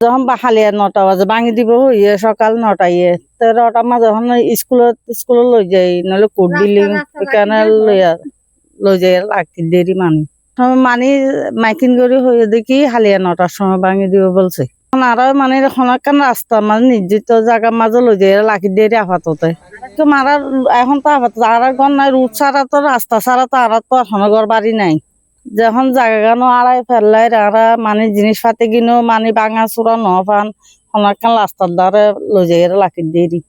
যখন বাহালিয়া নটা বাজে ভাঙি দিব হইয়ে সকাল নটা ইয়ে তেরোটার মাঝে যখন স্কুলত স্কুলত লৈ যাই নহলে কোট বিল্ডিং এখানে লইয়া লৈ যাই লাগতে দেরি মানি। মানি মাইকিং করে হয়ে দেখি হালিয়া নটার সময় ভাঙি দিব বলছে। এখন আর মানে এখন রাস্তা মানে নির্দিষ্ট জায়গার মাঝে লৈ যাই লাখি দেরি আপাততে। তো মারার এখন তো আপাতত আর ঘর নাই রুট ছাড়া তো রাস্তা ছাড়া তো আর তো এখন ঘর বাড়ি নাই। যখন জায়গা গানো আড়াই ফেললাই আরা মানে জিনিসপাতি কিনো মানে ভাঙা চুরা ন পান অনেকখান রাস্তার দ্বারে লজে যাই লাখি দেরি